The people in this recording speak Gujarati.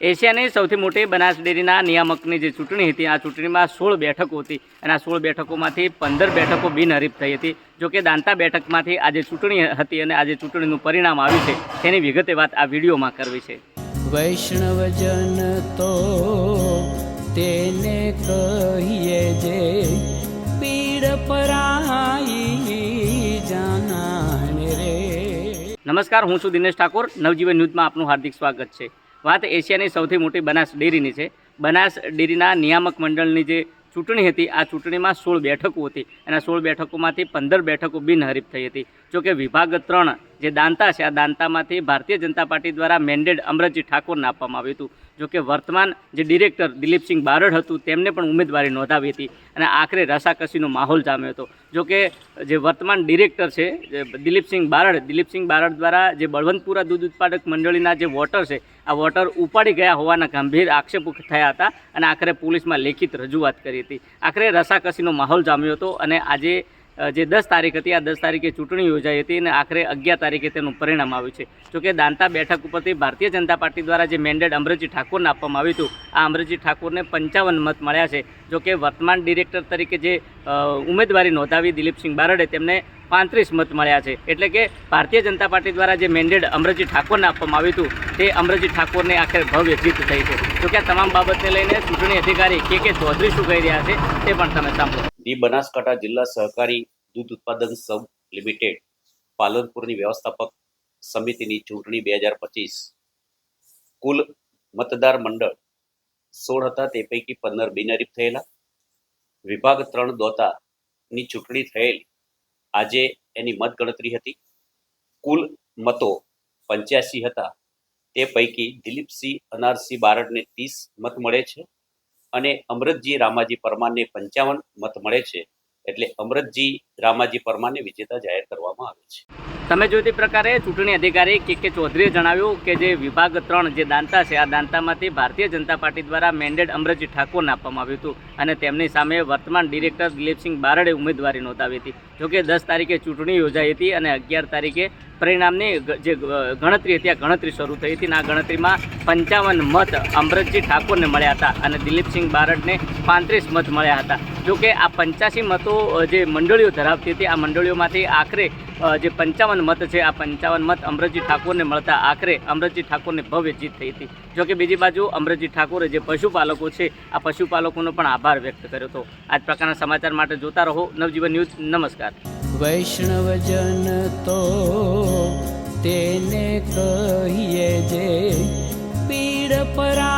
એશિયાની સૌથી મોટી બનાસ ડેરીના નિયામકની જે ચૂંટણી હતી આ ચૂંટણીમાં સોળ બેઠકો હતી અને આ સોળ બેઠકોમાંથી પંદર બેઠકો બિનહરીફ થઈ હતી. જો કે દાંતા બેઠકમાંથી આજે ચૂંટણી હતી અને આજે ચૂંટણીનું પરિણામ આવ્યું છે તેની વિગતે વાત આ વિડીયોમાં કરવી છે. વૈષ્ણવજન તો તેને કહીએ જે પીડ પરાઈ જાના રે. નમસ્કાર હું છું દિનેશ ઠાકોર. નવજીવન ન્યૂઝમાં આપનું હાર્દિક સ્વાગત છે. વાત એશિયાની સૌથી મોટી બનાસ ડેરીની છે. બનાસ ડેરીના નિયામક મંડળની જે ચૂંટણી હતી, આ ચૂંટણીમાં સોળ બેઠકો હતી અને સોળ બેઠકોમાંથી પંદર બેઠકો બિનહરીફ થઈ હતી. જો કે વિભાગ ત્રણ જે દાંતા છે, આ દાંતામાંથી ભારતીય જનતા પાર્ટી દ્વારા મેન્ડેડ અમરજી ઠાકોરને આપવામાં આવ્યું હતું. જો કે વર્તમાન જે ડિરેક્ટર દિલીપસિંહ બારડ હતું, તેમને પણ ઉમેદવારી નોંધાવી હતી અને આખરે રસાકસીનો માહોલ જામ્યો હતો. જો કે જે વર્તમાન ડિરેક્ટર છે, જે દિલીપસિંહ બારડ દિલીપસિંહ બારડ દ્વારા જે બળવંતપુરા દૂધ ઉત્પાદક મંડળીના જે વોટર છે, આ વોટર ઉપાડી ગયા હોવાના ગંભીર આક્ષેપો થયા હતા અને આખરે પોલીસમાં લેખિત રજૂઆત કરી હતી. આખરે રસાકસીનો માહોલ જામ્યો હતો અને આજે જે દસ તારીખ હતી, આ દસ તારીખે ચૂંટણી યોજાઈ હતી અને આખરે અગિયાર તારીખે તેનું પરિણામ આવ્યું છે. જોકે દાંતા બેઠક ઉપરથી ભારતીય જનતા પાર્ટી દ્વારા જે મેન્ડેટ અમરજી ઠાકોરને આપવામાં આવ્યું હતું, આ અમરજી ઠાકોરને પંચાવન મત મળ્યા છે. જોકે વર્તમાન ડિરેક્ટર તરીકે જે ઉમેદવારી નોંધાવી દિલીપસિંહ બારડે તેમને પાંત્રીસ મત મળ્યા છે. એટલે કે ભારતીય જનતા પાર્ટી દ્વારા જે મેન્ડેટ અમરજી ઠાકોરને આપવામાં આવ્યું હતું, તે અમરજી ઠાકોરને આખરે ભવ્ય જીત થઈ છે. જોકે આ તમામ બાબતને લઈને ચૂંટણી અધિકારી કે કે ચૌધરી શું કહી રહ્યા છે, તે પણ તમે સાંભળો. દી બનાસકાંઠા જિલ્લા સહકારી દૂધ ઉત્પાદન સંઘ લિમિટેડ પાલનપુરની વ્યવસ્થાપક સમિતિની ચૂંટણી બે હજાર પચીસ. કુલ મતદાર મંડળ સોળ હતા, તે પૈકી પંદર બિનહરીફ થયેલા. વિભાગ ત્રણ દોતાની ચૂંટણી થયેલ. આજે એની મતગણતરી હતી. કુલ મતો પંચ્યાસી હતા. તે પૈકી દિલીપસિંહ, અનારસિંહ બારડને ત્રીસ મત મળે છે. અને અમૃતજી રામાજી પરમારને પંચાવન મત મળે છે. એટલે અમૃતજી રામાજી પરમારને વિજેતા જાહેર કરવામાં આવે છે. તમે જોતી પ્રકારે ચૂંટણી અધિકારી કે કે ચૌધરીએ જણાવ્યું કે જે વિભાગ ત્રણ જે દાંતા છે, આ દાંતામાંથી ભારતીય જનતા પાર્ટી દ્વારા મેન્ડેટ અમરજી ઠાકોરને આપવામાં આવ્યું હતું અને તેમની સામે વર્તમાન ડિરેક્ટર દિલીપસિંહ બારડે ઉમેદવારી નોંધાવી હતી. જોકે દસ તારીખે ચૂંટણી યોજાઈ હતી અને અગિયાર તારીખે પરિણામની જે ગણતરી હતી, આ ગણતરી શરૂ થઈ હતી અને આ ગણતરીમાં પંચાવન મત અમરતજી ઠાકોરને મળ્યા હતા અને દિલીપસિંહ બારડને પાંત્રીસ મત મળ્યા હતા. જોકે આ પંચ્યાસી મતો જે મંડળીઓ ધરાવતી હતી. આ મંડળીઓમાંથી આખરે જે પંચાવન મત છે, આ પંચાવન મત અમરજી ઠાકોરને મળતા આખરે અમરજી ઠાકોરને ભવ્ય જીત થઈ હતી. જોકે બીજી બાજુ અમરજી ઠાકોરે જે પશુપાલકો છે, આ પશુપાલકોનો પણ આભાર વ્યક્ત કર્યો હતો. આ જ પ્રકારના સમાચાર માટે જોતા રહો. નવજીવન ન્યૂઝ, નમસ્કાર. વૈષ્ણવજન તો તેને કહીએ જે પીડ પરાઈ